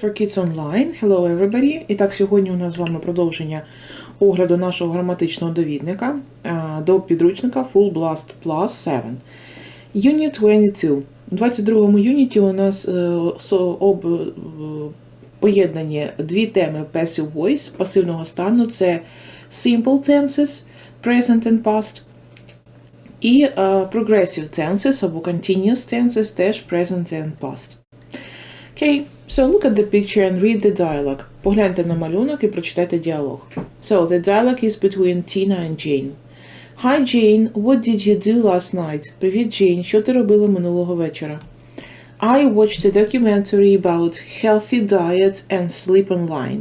for Kids Online. Hello everybody! І так, сьогодні у нас з вами продовження огляду нашого граматичного довідника е, до підручника Full Blast Plus 7. Unit 22. У 22 юніті у нас е, об, е, поєднані дві теми passive voice, пасивного стану. Це simple tenses, present and past. І progressive tenses або continuous tenses теж present and past. Okay, so look at the picture and read the dialogue. Погляньте на малюнок і прочитайте діалог. So, the dialogue is between Tina and Jane. Hi Jane, what did you do last night? Привіт, Джейн, що ти робила минулого вечора? I watched a documentary about healthy diet and sleep online.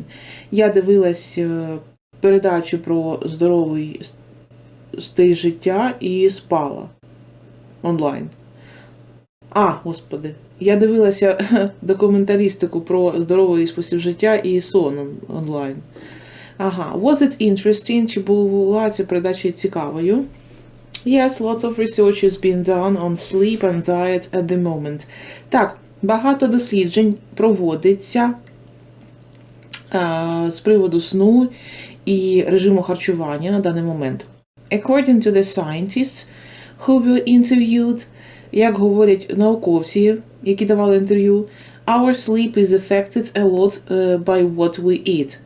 Я дивилась е, передачу про здоровий стиль життя і спала онлайн. А, господи. Я дивилася документалістику про здоровий спосіб життя і сон онлайн. Ага, was it interesting? Чи була ця передача цікавою? Yes, lots of research is being done on sleep and diet at the moment. Так, багато досліджень проводиться е, з приводу сну і режиму харчування на даний момент. According to the scientists who were interviewed, як говорять науковці, які давали інтерв'ю, our sleep is affected a lot uh, by what we eat.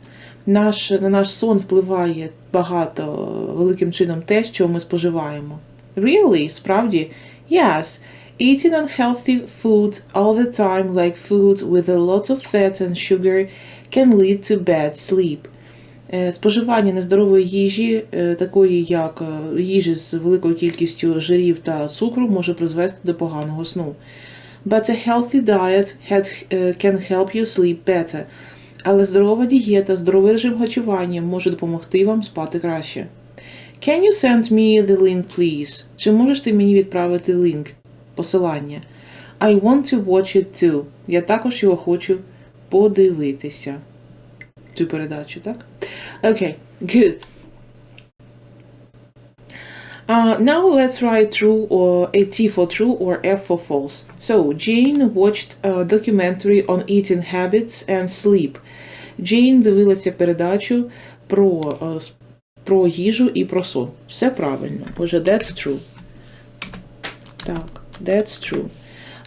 Наш, на наш сон впливає багато великим чином те, що ми споживаємо. Really? Справді? Yes. Eating unhealthy food all the time, like food with a lot of fat and sugar, can lead to bad sleep. Е, Споживання нездорової їжі, е, такої як е, їжі з великою кількістю жирів та цукру, може призвести до поганого сну. But a healthy diet had, е, can help you sleep better. Але здорова дієта, здоровий режим харчування може допомогти вам спати краще. Can you send me the link, please? Чи можеш ти мені відправити лінк, посилання? I want to watch it too. Я також його хочу подивитися. Цю передачу, так? Okay, good. Uh, now let's write true or a T for true or F for false. So, Jane watched a documentary on eating habits and sleep. Джейн дивилася передачу про, е, с- про їжу і про сон. Все правильно. Отже, that's true. Так, that's true.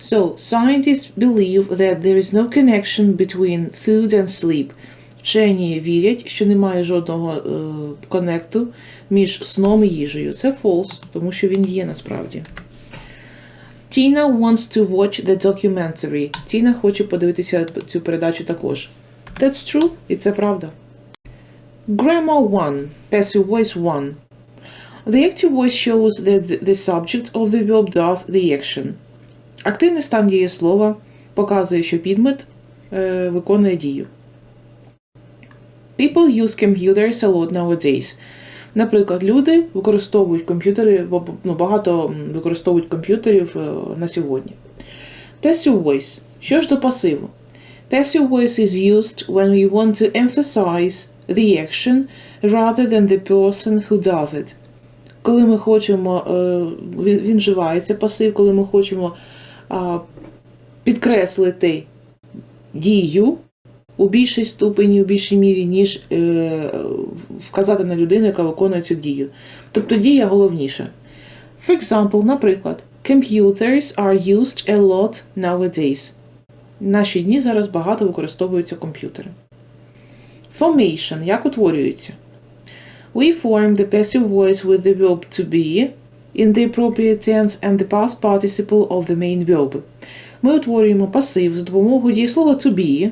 So, scientists believe that there is no connection between food and sleep. Вчені вірять, що немає жодного е, коннекту між сном і їжею. Це false, тому що він є насправді. Tina wants to watch the documentary. Тіна хоче подивитися цю передачу також. That's true, і це правда. Grammar 1. Passive voice 1. The active voice shows that the subject of the verb does the action. Активний стан дієслова показує, що підмет е, виконує дію. People use computers a lot nowadays. Наприклад, люди використовують комп'ютери, ну, багато використовують комп'ютерів е, на сьогодні. Passive voice. Що ж до пасиву? Passive voice is used when we want to emphasize the action rather than the person who does it. Коли ми хочемо, е, він вживається пасив, коли ми хочемо підкреслити дію у більшій ступені, у більшій мірі, ніж е, вказати на людину, яка виконує цю дію. Тобто дія головніша. For example, наприклад, computers are used a lot nowadays. В наші дні зараз багато використовуються комп'ютери. Formation. Як утворюється? We form the passive voice with the verb to be in the appropriate tense and the past participle of the main verb. Ми утворюємо пасив з допомогою дієслова to be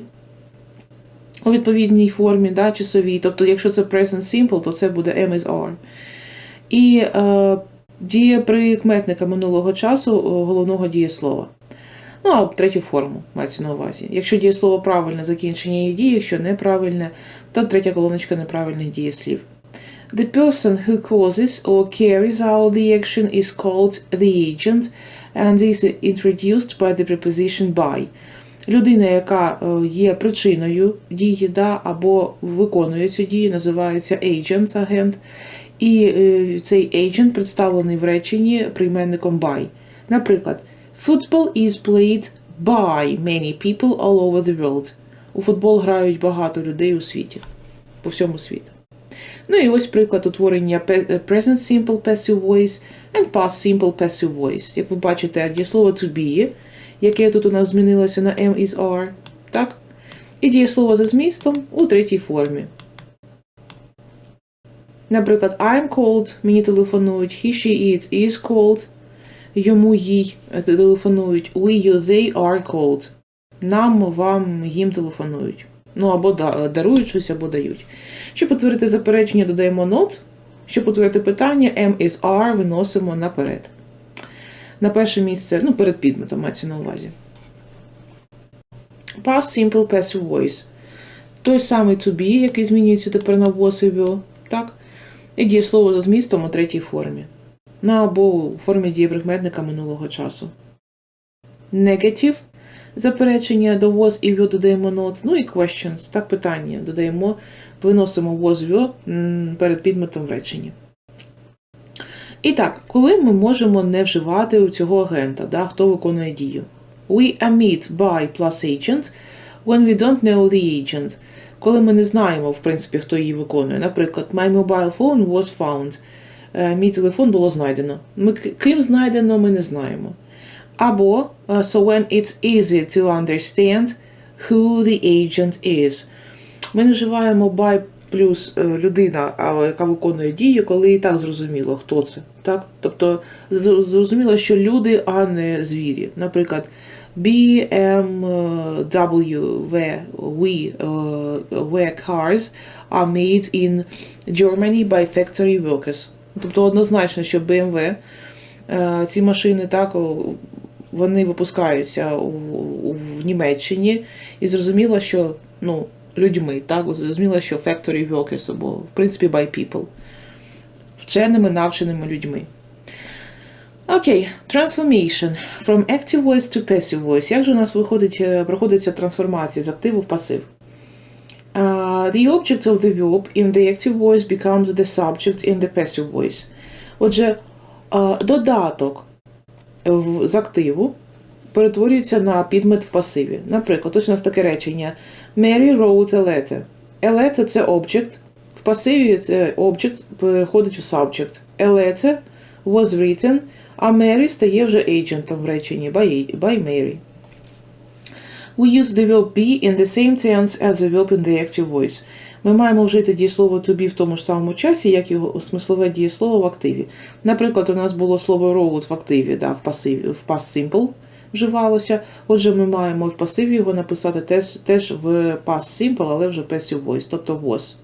у відповідній формі, да, часовій. Тобто, якщо це present simple, то це буде am is are. І е, дієприкметника минулого часу головного дієслова. Ну, а третю форму мається на увазі. Якщо дієслово правильне, закінчення її дії, якщо неправильне, то третя колоночка неправильних дієслів. The person who causes or carries out the action is called the agent and is introduced by the preposition by. Людина, яка е, є причиною дії, да, або виконує цю дію, називається agent, агент. І е, цей agent представлений в реченні прийменником by. Наприклад, Football is played by many people all over the world. У футбол грають багато людей у світі, по всьому світу. Ну і ось приклад утворення пе- Present Simple Passive Voice and Past Simple Passive Voice. Як ви бачите, дієслово to be, яке тут у нас змінилося на am is are, так? І дієслово за змістом у третій формі. Наприклад, I'm called, мені телефонують, he, she, it is called, йому, їй е, телефонують, we, you, they are called. Нам, вам, їм телефонують. Ну, або дарують щось, або дають. Щоб утворити заперечення, додаємо not. Щоб утворити питання, am is are виносимо наперед. На перше місце, ну, перед підметом мається на увазі. Past simple passive voice. Той самий to be, який змінюється тепер на was і так? І дієслово за змістом у третій формі. Ну або у формі дієприкметника минулого часу. Negative заперечення до was і will додаємо not. Ну і questions, так питання. Додаємо, виносимо was will перед підметом в реченні. І так, коли ми можемо не вживати у цього агента, да, хто виконує дію? We emit by plus agent when we don't know the agent. Коли ми не знаємо, в принципі, хто її виконує. Наприклад, my mobile phone was found. Е, Мій телефон було знайдено. Ми ким знайдено, ми не знаємо. Або е, so when it's easy to understand who the agent is. Ми не вживаємо by плюс е, людина, яка виконує дію, коли і так зрозуміло, хто це. Так? Тобто зрозуміло, що люди, а не звірі. Наприклад, BMW, we, uh, cars are made in Germany by factory workers. Тобто однозначно, що BMW, е, ці машини так, вони випускаються у, в Німеччині, і зрозуміло, що ну, людьми, так, зрозуміло, що factory workers, або в принципі by people, вченими, навченими людьми. Окей, transformation. From active voice to passive voice. Як же у нас виходить, е, проходиться трансформація з активу в пасив? Uh, the object of the verb in the active voice becomes the subject in the passive voice. Отже, е, додаток в- з активу перетворюється на підмет в пасиві. Наприклад, ось у нас таке речення Mary wrote a letter. A letter – це object. Пасиві це object переходить в subject. A letter was written, а Mary стає вже agentом в реченні by, Mary. We use the verb be in the same tense as the verb in the active voice. Ми маємо вжити дієслово to be в тому ж самому часі, як його смислове дієслово в активі. Наприклад, у нас було слово wrote в активі, да, в, пасиві, в past simple вживалося. Отже, ми маємо в пасиві його написати теж, теж в past simple, але вже passive voice, тобто was.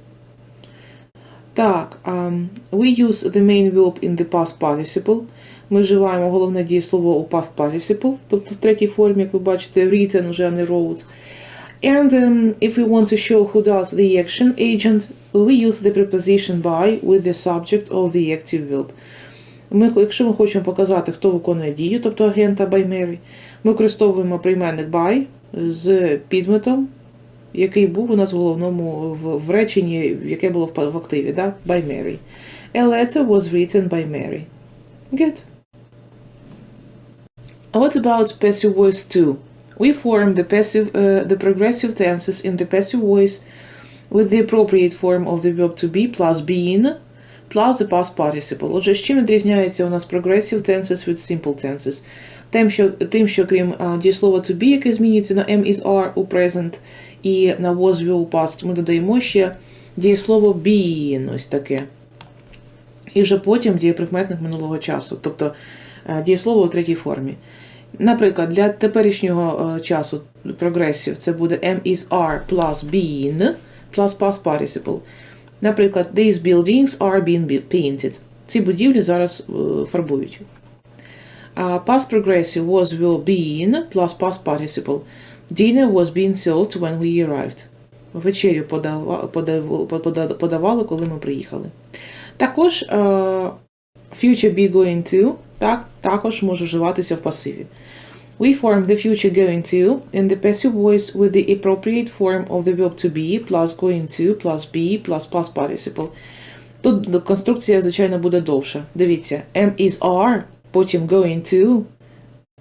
Так, um, we use the main verb in the past participle. Ми вживаємо головне дієслово у past participle, тобто в третій формі, як ви бачите, written уже, а не wrote. And um, if we want to show who does the action agent, we use the preposition by with the subject of the active verb. Ми, якщо ми хочемо показати, хто виконує дію, тобто агента by Mary, ми використовуємо прийменник by з підметом, який був у нас в головному в, в реченні, яке було в, па- в активі, да? by Mary. A letter was written by Mary. Good. What about passive voice 2? We form the passive, uh, the progressive tenses in the passive voice with the appropriate form of the verb to be plus being plus the past participle. Отже, з чим відрізняється у нас progressive tenses від simple tenses? Тим, що, тим, що крім а, дієслова to be, яке змінюється на am is are у present і на was will past, ми додаємо ще дієслово being, ось таке. І вже потім дієприкметник минулого часу, тобто е, дієслово у третій формі. Наприклад, для теперішнього е, часу прогресів це буде am is are plus being plus past participle. Наприклад, these buildings are being painted. Ці будівлі зараз е, фарбують. Past progressive was will being plus past participle. Dinner was being served when we arrived. Вечерю подава, подавали, коли ми приїхали. Також е, future be going to так, також може вживатися в пасиві. We form the future going to in the passive voice with the appropriate form of the verb to be plus going to plus be plus past participle. Тут конструкція, звичайно, буде довша. Дивіться, am is are, потім going to,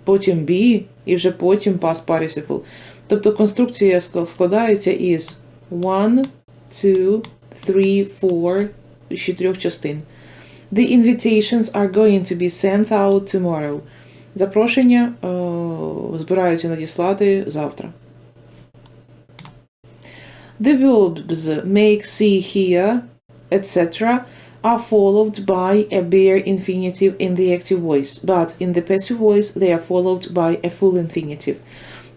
потім be і вже потім past participle. Тобто конструкція складається із one, two, three, four, з чотирьох частин. The invitations are going to be sent out tomorrow. Запрошення е, збираються надіслати завтра. The verbs make, see, hear, etc. are followed by a bare infinitive in the active voice, but in the passive voice they are followed by a full infinitive.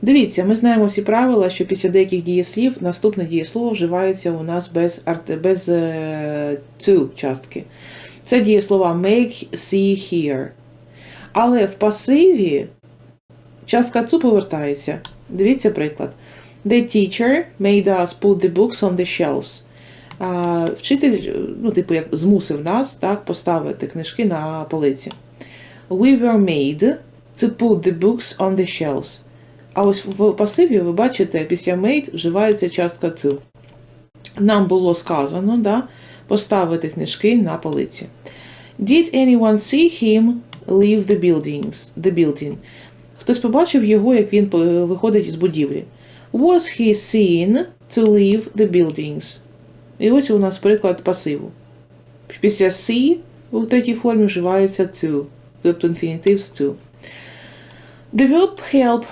Дивіться, ми знаємо всі правила, що після деяких дієслів наступне дієслово вживається у нас без, без е, to частки. Це дієслова make, see, hear. Але в пасиві частка цу повертається. Дивіться приклад. The teacher made us put the books on the shelves. Вчитель, ну, типу, як змусив нас так, поставити книжки на полиці. We were made to put the books on the shelves. А ось в пасиві ви бачите, після made вживається частка to. Нам було сказано да, поставити книжки на полиці. Did anyone see him leave the buildings? The building? Хтось побачив його, як він е, виходить із будівлі. Was he seen to leave the buildings? І ось у нас приклад пасиву. Після see у третій формі вживається to, тобто інфінітив з to. The verb help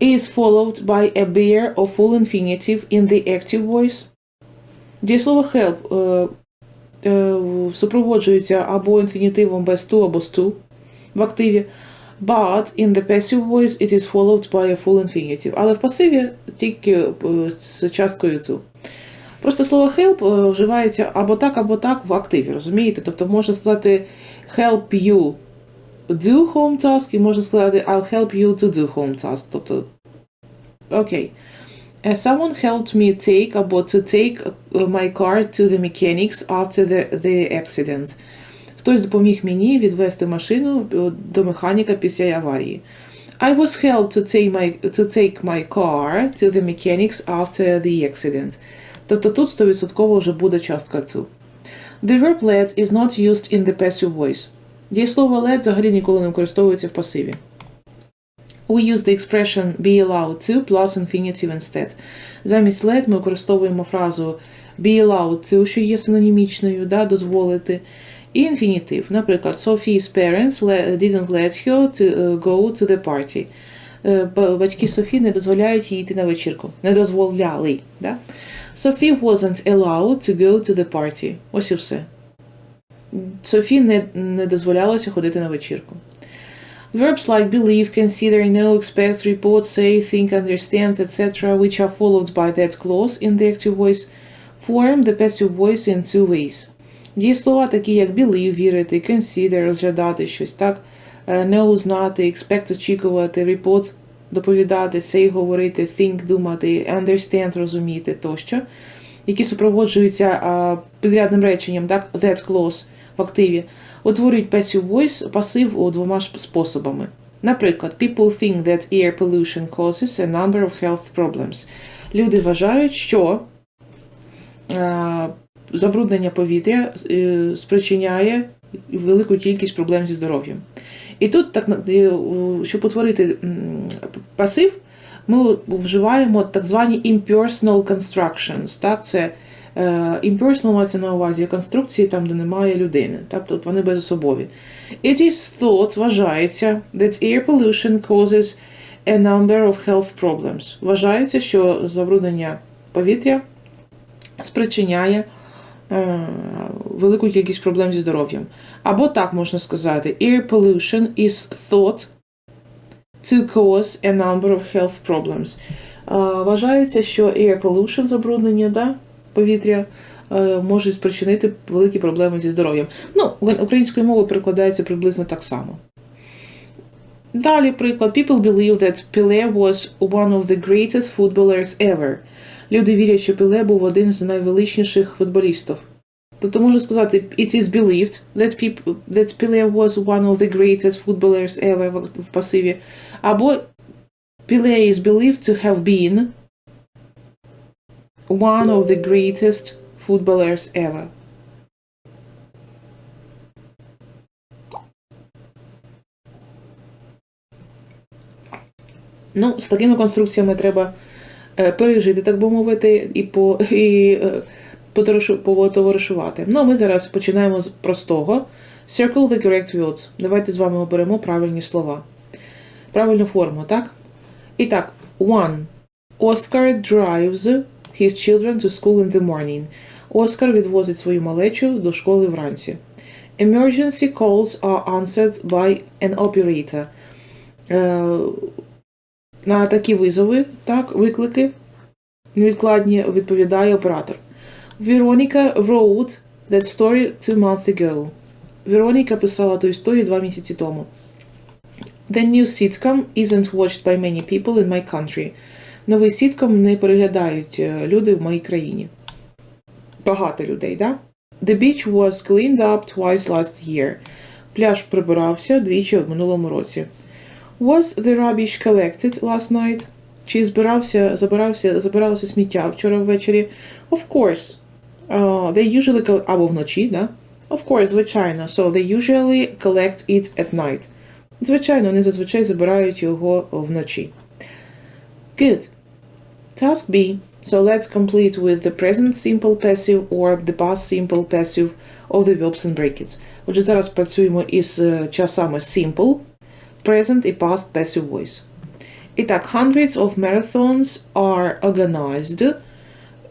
is followed by a bare or full infinitive in the active voice. Дієслово help е, е, супроводжується або інфінітивом без to, або з to в активі. But in the passive voice it is followed by a full infinitive. Але в пасиві тільки е, з часткою to. Просто слово help е, вживається або так, або так в активі, розумієте? Тобто можна сказати help you do home task і можна сказати I'll help you to do home task. Тобто, окей. Uh, Someone helped me take або to take uh, my car to the mechanics after the, the accident. Хтось допоміг мені відвести машину е, до механіка після аварії. I was helped to take my, to take my car to the mechanics after the accident. Тобто тут 100% вже буде частка to. The verb let is not used in the passive voice. Дієслово let взагалі ніколи не використовується в пасиві. We use the expression be allowed to plus infinitive instead. Замість let ми використовуємо фразу be allowed to, що є синонімічною, да, дозволити, і інфінітив. Наприклад, Sophie's parents didn't let her to uh, go to the party. Е, ба- Батьки Софі не дозволяють їй йти на вечірку. Не дозволяли. Да? Sophie wasn't allowed to go to the party. Ось і все. Софі не, не дозволялося ходити на вечірку. Verbs like believe, consider, know, expect, report, say, think, understand, etc., which are followed by that clause in the active voice, form the passive voice in two ways. Дієслова такі як believe, вірити, consider, розглядати щось, так, е, know, знати, expect, очікувати, report, доповідати, say, говорити, think, думати, understand, розуміти тощо, які супроводжуються а, підрядним реченням, так, that clause в активі, утворюють passive voice пасив у двома способами. Наприклад, people think that air pollution causes a number of health problems. Люди вважають, що е, забруднення повітря е, спричиняє велику кількість проблем зі здоров'ям. І тут, так, щоб утворити пасив, ми вживаємо так звані impersonal constructions. Так? Це е, impersonal мається на увазі конструкції там, де немає людини. Так? Вони безособові. It is thought, вважається, that air pollution causes a number of health problems. Вважається, що забруднення повітря спричиняє велику кількість проблем зі здоров'ям. Або так можна сказати: Air pollution is thought to cause a number of health problems. Е, Вважається, що air pollution, забруднення да, повітря, е, можуть спричинити великі проблеми зі здоров'ям. Ну, українською мовою перекладається приблизно так само. Далі приклад. People believe that Pelé was one of the greatest footballers ever. Люди вірять, що Пеле був один з найвеличніших футболістів. Тобто можна сказати, it is believed that, people, that Pelé was one of the greatest footballers ever в, пасиві. Або Pelé is believed to have been one of the greatest footballers ever. Ну, з такими конструкціями треба е, пережити, так би мовити, і, по, і е, потоваришувати. Ну, ми зараз починаємо з простого. Circle the correct words. Давайте з вами оберемо правильні слова. Правильну форму, так? І так, one. Oscar drives his children to school in the morning. Оскар відвозить свою малечу до школи вранці. Emergency calls are answered by an operator. На такі визови, так, виклики невідкладні відповідає оператор. Veronica wrote that story two months ago. Вероніка писала ту історію два місяці тому. The new sitcom isn't watched by many people in my country. Новий сітком не переглядають е, люди в моїй країні. Багато людей, да? The beach was cleaned up twice last year. Пляж прибирався двічі в минулому році. Was the rubbish collected last night? Чи збирався, забирався, забиралося сміття вчора ввечері? Of course. Uh, they usually col- або вночі, да? Of course, звичайно. So they usually collect it at night. Звичайно, вони зазвичай забирають його вночі. Good. Task B. So let's complete with the present simple passive or the past simple passive of the verbs and brackets. Отже, зараз працюємо із е, часами simple, present і past passive voice. І так, hundreds of marathons are organized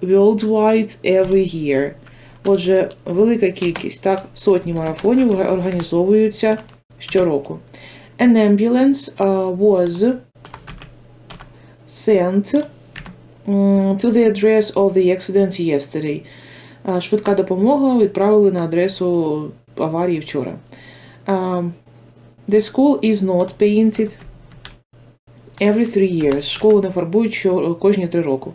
worldwide every year. Отже, велика кількість, так, сотні марафонів організовуються щороку. An ambulance uh, was sent mm, to the address of the accident yesterday. Швидка допомога відправили на адресу аварії вчора. The school is not painted every three years. Школу не фарбують що, кожні три року.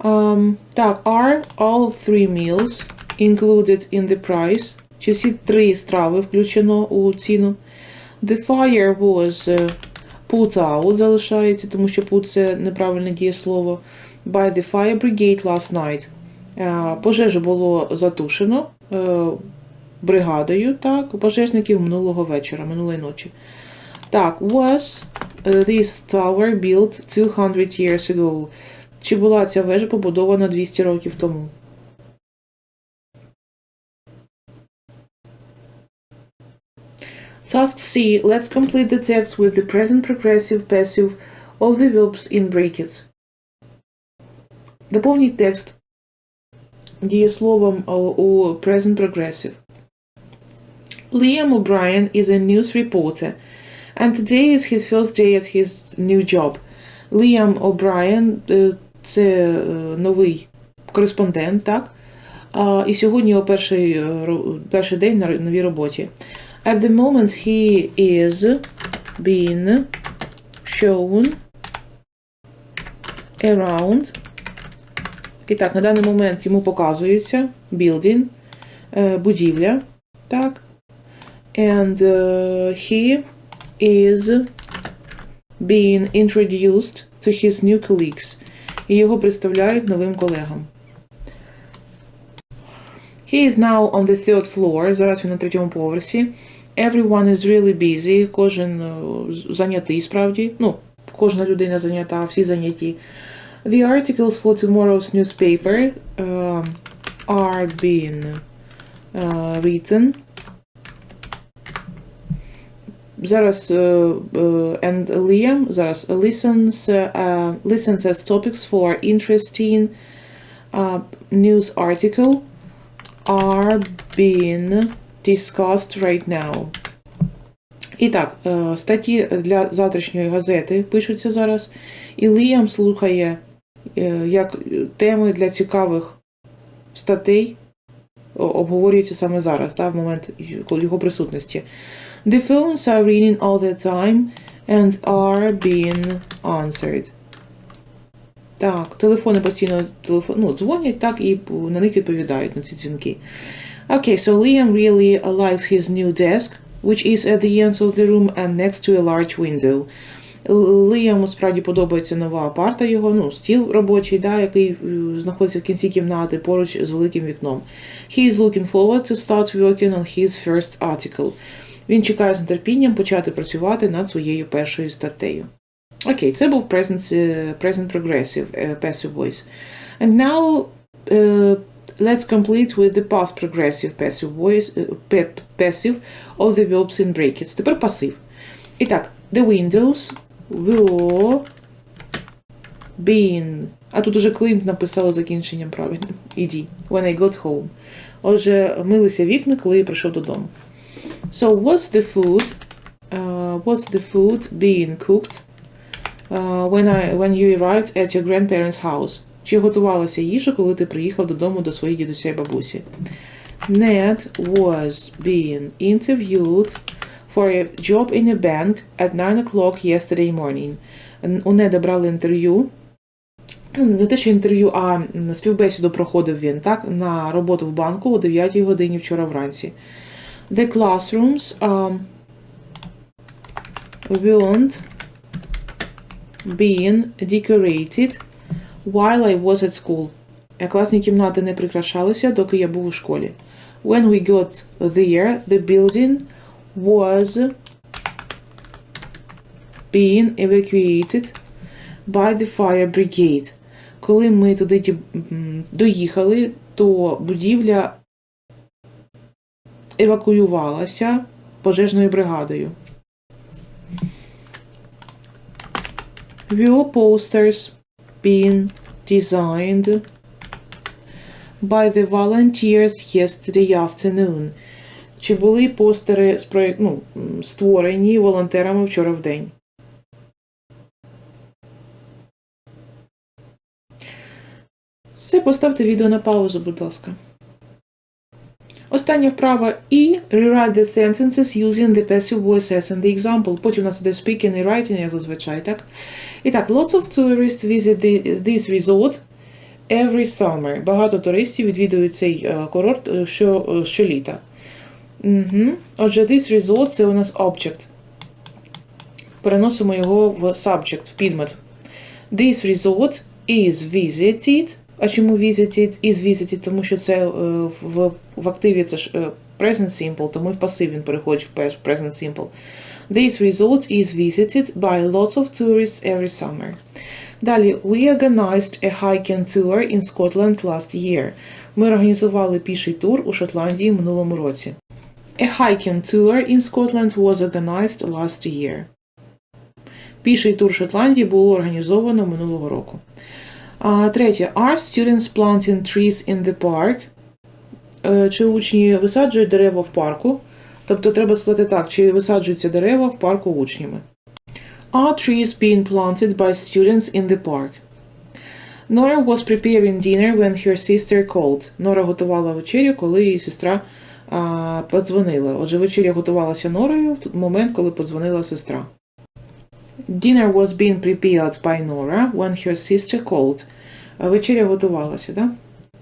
Um, так, are all three meals included in the price? Чи всі три страви включено у ціну? The fire was е, put out залишається, тому що put це неправильне дієслово. By the fire brigade last night. Е, Пожежу було затушено е, бригадою, так, пожежників минулого вечора, минулої ночі. Так, was е, this tower built 200 years ago? Чи була ця вежа побудована 200 років тому? Task C. Let's complete the text with the present progressive passive of the verbs in brackets. Доповніть текст дієсловом у present progressive. Liam O'Brien is a news reporter, and today is his first day at his new job. Liam O'Brien е, це е, новий кореспондент, так? І сьогодні його перший, е, перший день на новій роботі. At the moment he is being shown around. І так, на даний момент йому показується building, будівля. Так. And е, he is being introduced to his new colleagues. І його представляють новим колегам. He is now on the third floor. Зараз він на третьому поверсі. Everyone is really busy. Кожен е, зайнятий справді. Ну, кожна людина зайнята, всі зайняті. The articles for tomorrow's newspaper um, are being uh, written. Зараз е, е, and Liam зараз listens, uh, listens as topics for interesting uh, news article are being discussed right now. І так, е, статті для завтрашньої газети пишуться зараз, і Ліам слухає е, як теми для цікавих статей обговорюються саме зараз, та, в момент його присутності. The phones are ringing all the time and are being answered. Так, телефони постійно телефон, ну, дзвонять, так, і на них відповідають на ці дзвінки. Okay, so Liam really likes his new desk, which is at the end of the room and next to a large window. Ліаму справді подобається нова парта його, ну, стіл робочий, да, який е, знаходиться в кінці кімнати поруч з великим вікном. He is looking forward to start working on his first article. Він чекає з нетерпінням почати працювати над своєю першою статтею. Окей, це був present, е, present progressive е, passive voice. And now е, let's complete with the past progressive passive voice pe- passive of the verbs in brackets. Тепер пасив. І так, the windows were been. А тут уже Клинт написала закінченням правильно. Іді. When I got home. Отже, милися вікна, коли я прийшов додому. So what's the food? Uh, what's the food being cooked uh, when I when you arrived at your grandparents' house? Чи готувалася їжа, коли ти приїхав додому до своїх дідуся і бабусі? Ned was being interviewed for a job in a bank at 9 o'clock yesterday morning. У Неда брали інтерв'ю. Не те, що інтерв'ю, а співбесіду проходив він, так? На роботу в банку о 9 годині вчора вранці. The classrooms um, weren't being decorated while I was at school. Е, Класні кімнати не прикрашалися, доки я був у школі. When we got there, the building was being evacuated by the fire brigade. Коли ми туди доїхали, то будівля евакуювалася пожежною бригадою. Were posters being designed by the volunteers yesterday afternoon? Чи були постери ну, створені волонтерами вчора в день? Все, поставте відео на паузу, будь ласка. Остання вправа і rewrite the sentences using the passive voice as in the example. Потім у нас іде speaking і writing, як зазвичай, так? І так, lots of tourists visit the, this resort every summer. Багато туристів відвідують цей е, курорт е, що, е, щоліта. Угу. Отже, this resort це у нас object. Переносимо його в subject, в підмет. This resort is visited. А чому visited? Is visited, тому що це е, в, в активі це ж е, present simple, тому і в пасив він переходить в present simple. This resort is visited by lots of tourists every summer. Далі, we organized a hiking tour in Scotland last year. Ми організували піший тур у Шотландії в минулому році. A hiking tour in Scotland was organized last year. Піший тур Шотландії було організовано минулого року. Третє. Are students planting trees in the park? Е, Чи учні висаджують дерева в парку? Тобто треба сказати так, чи висаджуються дерева в парку учнями. Are trees being planted by students in the park? Nora was preparing dinner when her sister called. Нора готувала вечерю, коли її сестра а, подзвонила. Отже, вечеря готувалася Норою в момент, коли подзвонила сестра. Dinner was being prepared by Nora when her sister called. Вечеря готувалася, да?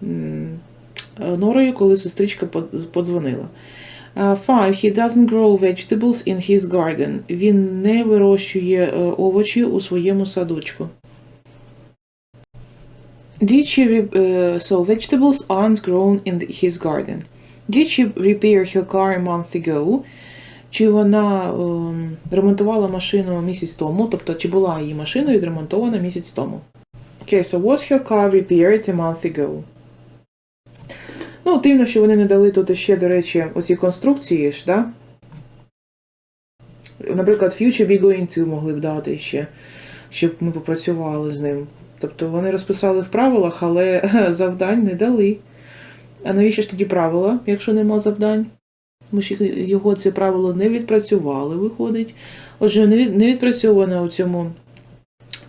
Е, Норою, коли сестричка подзвонила. Five. He doesn't grow vegetables in his garden. Він не вирощує е, овочі у своєму садочку. Did uh, so vegetables aren't grown in his garden. Did she repair her car a month ago? Чи вона ем, ремонтувала машину місяць тому, тобто чи була її машина відремонтована місяць тому? Okay, so was her car repaired a month ago? Ну, дивно, що вони не дали тут ще, до речі, оці конструкції ж, да? Наприклад, future be going to могли б дати ще, щоб ми попрацювали з ним. Тобто вони розписали в правилах, але завдань не дали. А навіщо ж тоді правила, якщо нема завдань? Ж їх- його це правило не відпрацювали, виходить. Отже, не, від, не відпрацьовано у цьому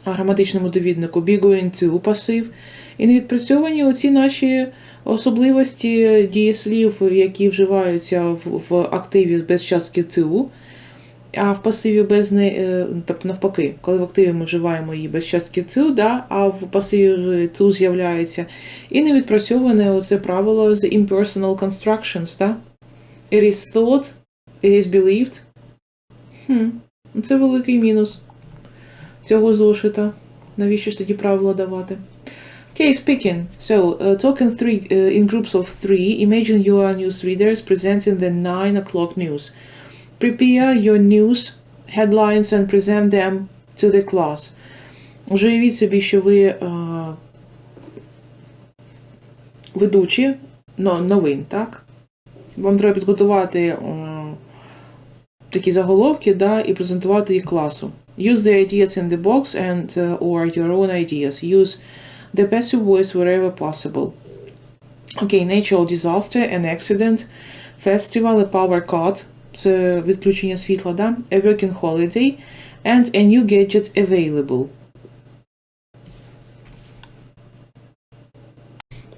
граматичному довіднику going пасив. І не відпрацьовані оці наші особливості дієслів, які вживаються в, в активі без частки цю, а в пасиві без не, е, тобто навпаки, коли в активі ми вживаємо її без частки цю, да, а в пасиві цю з'являється. І не відпрацьоване оце правило з impersonal constructions, да? It is thought, it is believed. Хм, це великий мінус цього зошита. Навіщо ж тоді правила давати? Okay, speaking. So, uh, talk three uh, in groups of three. Imagine you are newsreaders presenting the nine o'clock news. Prepare your news headlines and present them to the class. Уже уявіть собі, що ви е, ведучі но- новин, так? Вам треба підготувати е, такі заголовки да, і презентувати їх класу. Use the ideas in the box and uh, or your own ideas. Use the passive voice wherever possible. Okay, natural disaster, an accident, festival, a power cut, це відключення світла, да? a working holiday, and a new gadget available.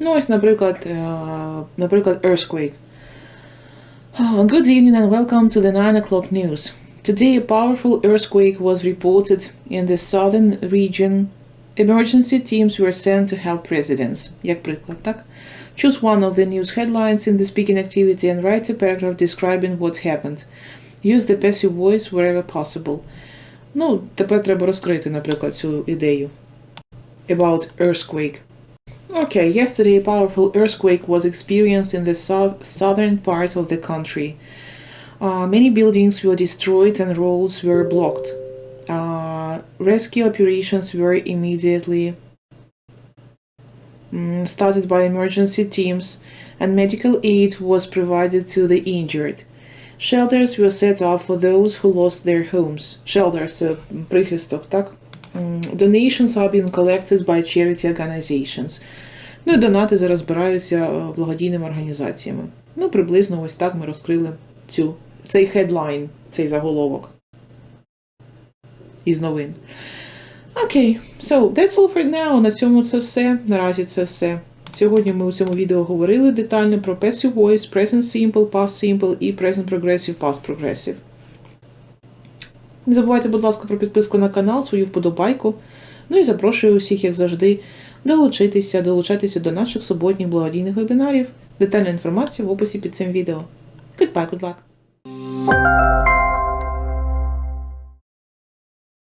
Ну, ось, наприклад, е, наприклад, earthquake. Oh, Good evening and welcome to the 9 o'clock news. Today, a powerful earthquake was reported in the southern region. Emergency teams were sent to help residents. Як приклад, так? Choose one of the news headlines in the speaking activity and write a paragraph describing what happened. Use the passive voice wherever possible. Ну, тепер треба розкрити, наприклад, цю ідею. About earthquake. Okay, yesterday a powerful earthquake was experienced in the south, southern part of the country. Uh, many buildings were destroyed and roads were blocked. Uh, rescue operations were immediately mm, started by emergency teams, and medical aid was provided to the injured. Shelters were set up for those who lost their homes. Shelters, uh, прихисток, так? Mm, Donations are being collected by charity organizations. Ну і донати зараз збираються е, благодійними організаціями. Ну, приблизно ось так ми розкрили цю, цей хедлайн, цей заголовок із новин. Окей, so that's all for now. На цьому це все. Наразі це все. Сьогодні ми у цьому відео говорили детально про passive voice, present simple, past simple і present progressive, past progressive. Не забувайте, будь ласка, про підписку на канал, свою вподобайку. Ну і запрошую усіх, як завжди, долучитися, долучатися до наших суботніх благодійних вебінарів. Детальна інформація в описі під цим відео. Goodbye, good luck! Thank you.